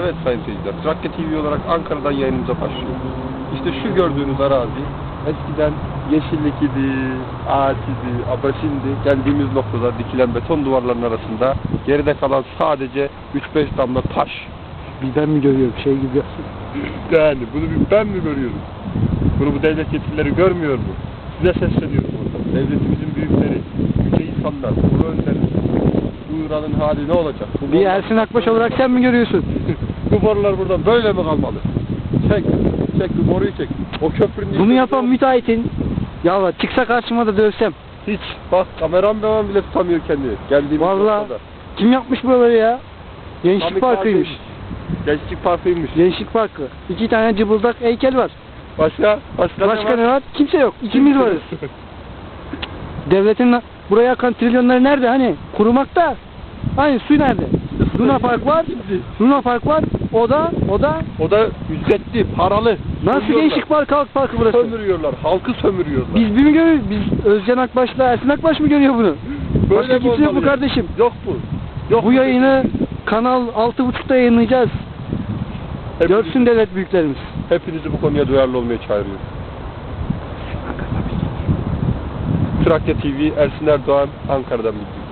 Evet sayın seyirciler, Trakya TV olarak Ankara'dan yayınımıza başlıyoruz. İşte şu gördüğünüz arazi eskiden yeşillik idi, ağaç idi ama şimdi geldiğimiz noktada dikilen beton duvarların arasında geride kalan sadece 3-5 damla taş. Bir ben mi görüyorum şey gibi. Yani bunu bir ben mi görüyorum? Bunu bu devlet yetkilileri görmüyor mu? Size sesleniyorum burada. Devletimizin büyükleri, Bu İran'ın hali ne olacak? Bu Bir borular- Ersin Akbaş olarak sen mi görüyorsun? bu borular burada böyle mi kalmalı? Çek, çek bu boruyu çek. O köprünün... Bunu yapan müteahhitin ya bak, çıksa karşıma da dövsem. Hiç. Bak kameraman bile tutamıyor kendini. Geldiğimiz Vallahi. noktada. Kim yapmış buraları ya? Gençlik Kamikaze Parkı'ymış. Gençlik Parkı'ymış. Gençlik Parkı. İki tane cıbıldak heykel var. Başka? Başka, Başka ne var? Kimse yok. İkimiz varız. Devletin buraya akan trilyonları nerede hani? Kurumakta. Hani su nerede? Luna Park var. Luna Park var. O da, o da O da ücretli, paralı. nasıl Sömürüyorlar. gençlik park, halk parkı burası? Sömürüyorlar, halkı sömürüyorlar. Biz bir mi görüyoruz? Biz Özcan Akbaş'la Ersin Akbaş mı görüyor bunu? Böyle Başka mi kimse yok mu olmalı? kardeşim? Yok bu. Yok Bu yayını Kanal 6.30'da yayınlayacağız. Hepiniz- Görsün devlet büyüklerimiz. Hepinizi bu konuya duyarlı olmaya çağırıyorum. Trakya TV, Ersin Erdoğan, Ankara'dan bilgi.